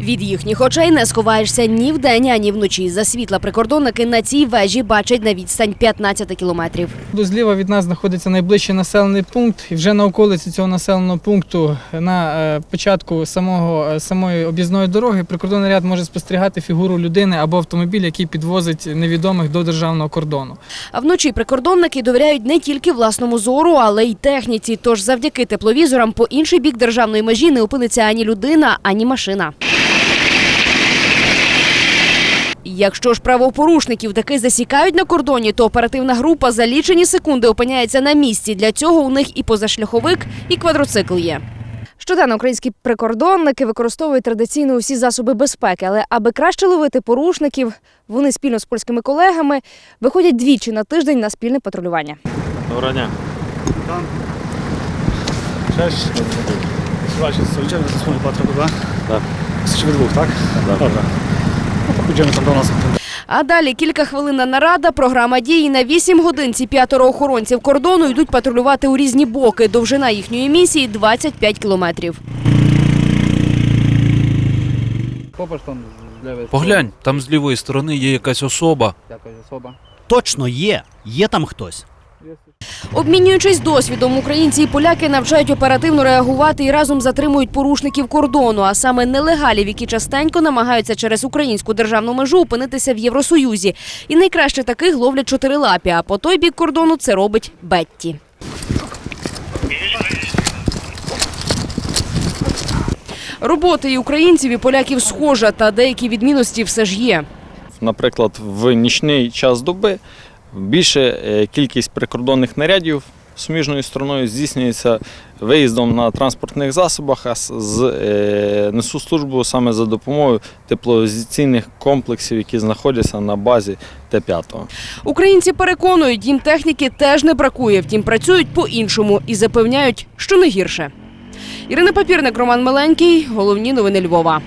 Від їхніх очей не сховаєшся ні вдень, ані вночі. За світла прикордонники на цій вежі бачать на відстань 15 кілометрів. Зліва від нас знаходиться найближчий населений пункт, і вже на околиці цього населеного пункту на е, початку самого е, самої об'їзної дороги прикордонний ряд може спостерігати фігуру людини або автомобіль, який підвозить невідомих до державного кордону. А вночі прикордонники довіряють не тільки власному зору, але й техніці. Тож завдяки тепловізорам по інший бік державної межі не опиниться ані людина, ані машина. Якщо ж правопорушників таки засікають на кордоні, то оперативна група за лічені секунди опиняється на місці. Для цього у них і позашляховик, і квадроцикл є. Щоденно українські прикордонники використовують традиційно усі засоби безпеки, але аби краще ловити порушників, вони спільно з польськими колегами виходять двічі на тиждень на спільне патрулювання. Доброго дня. Cześć. Słuchajcie, co idziemy ze wspólnej patrolu, tak? We dwóch, tak? Dobra. To pójdziemy tam. А далі кілька хвилинна нарада, програма дії на 8 годин. Ці п'ятеро охоронців кордону йдуть патрулювати у різні боки. Довжина їхньої місії 25 кілометрів. Поглянь, там з лівої сторони є якась особа. Точно є, є там хтось. Обмінюючись досвідом, українці і поляки навчають оперативно реагувати і разом затримують порушників кордону, а саме нелегалів, які частенько намагаються через українську державну межу опинитися в Євросоюзі. І найкраще таких ловлять чотирилапі. А по той бік кордону це робить Бетті. Робота і українців, і поляків схожа, та деякі відмінності все ж є. Наприклад, в нічний час доби більше е, кількість прикордонних нарядів суміжною стороною здійснюється виїздом на транспортних засобах, а з- е, несу службу саме за допомогою теплоізоляційних комплексів, які знаходяться на базі Т-5. Українці переконують, їм техніки теж не бракує, втім працюють по-іншому і запевняють, що не гірше. Ірина Папірник, Роман Миленький. Головні новини Львова.